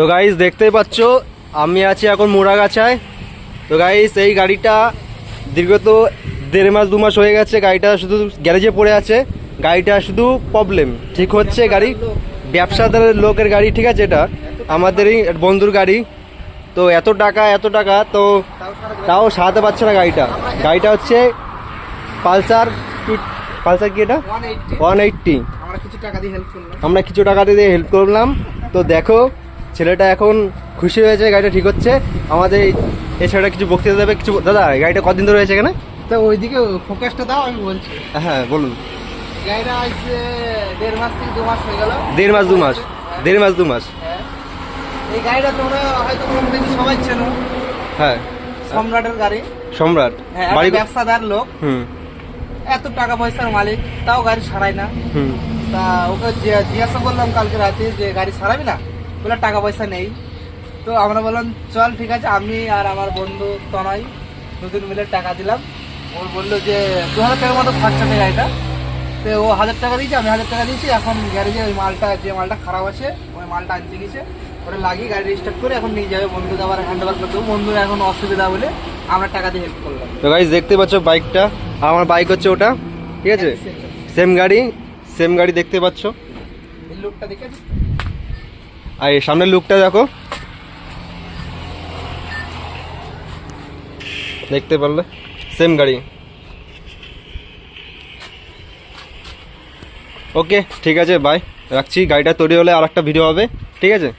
তো গাইস দেখতেই পাচ্ছ আমি আছি এখন মোড়াগাছায়। তো গাইস এই গাড়িটা দীর্ঘত দেড় মাস দু মাস হয়ে গেছে গাড়িটা শুধু গ্যারেজে পড়ে আছে। গাড়িটা শুধু প্রবলেম ঠিক হচ্ছে গাড়ি? ব্যবসাদারের লোকের গাড়ি ঠিক আছে এটা? আমাদেরই বন্ধুর গাড়ি। তো এত টাকা এত টাকা তো তাও সারাতে পারছে না গাড়িটা। গাড়িটা হচ্ছে পালসার পালসার কি এটা? ওয়ান এইটটি এইট্টি আমরা কিছু টাকা দিয়ে হেল্প করলাম। আমরা কিছু টাকা দিয়ে হেল্প করলাম। তো দেখো ছেলেটা এখন খুশি হয়েছে গাড়িটা ঠিক হচ্ছে। আমাদের এই কিছু বক্তৃতা দেবে? কিছু দাদা গাড়িটা কদিন ধরে হয়েছে এখানে? তো ওইদিকে ফোকাসটা দাও আমি বলছি। হ্যাঁ বলুন। গাড়িটা আসছে দেড় মাস থেকে দু মাস হয়ে গেল। দেড় মাস দু মাস? দেড় মাস দু মাস? হ্যাঁ। এই গাড়িটা তোমরা হয়তো মোটামুটি সবাই চেনো। হ্যাঁ। সম্রাটের গাড়ি। সম্রাট? হ্যাঁ বাড়ি ব্যবসাদার লোক। হুম। এত টাকা পয়সার মালিক তাও গাড়ি সারাই না। হুম। তা ওকে জিজ্ঞাসা করলাম কালকে রাতে যে গাড়ি সারাবি না? বলে টাকা পয়সা নেই। তো আমরা বললাম চল ঠিক আছে। আমি আর আমার বন্ধু তনয় দুদিন মিলে টাকা দিলাম। ওর বলল যে দু হাজার টাকার মতো খরচা নেই গাড়িটা। তো ও হাজার টাকা দিয়েছে আমি হাজার টাকা দিয়েছি। এখন গ্যারেজে ওই মালটা যে মালটা খারাপ আছে ওই মালটা আনতে গেছে। ওটা লাগিয়ে গাড়ি রিস্টার্ট করে এখন নিয়ে যাবে। বন্ধুকে আবার হ্যান্ড ওভার করে দেবো। বন্ধুর এখন অসুবিধা বলে আমরা টাকা দিয়ে হেল্প করলাম। তো গাইজ দেখতে পাচ্ছ বাইকটা আমার বাইক হচ্ছে ওটা ঠিক আছে? সেম গাড়ি সেম গাড়ি দেখতে পাচ্ছ। এই লোকটা দেখেছিস? আর এই সামনের লুকটা দেখো। দেখতে পারলে? সেম গাড়ি। ওকে ঠিক আছে বাই রাখছি, গাড়িটা তৈরি হলে আর একটা ভিডিও হবে, ঠিক আছে?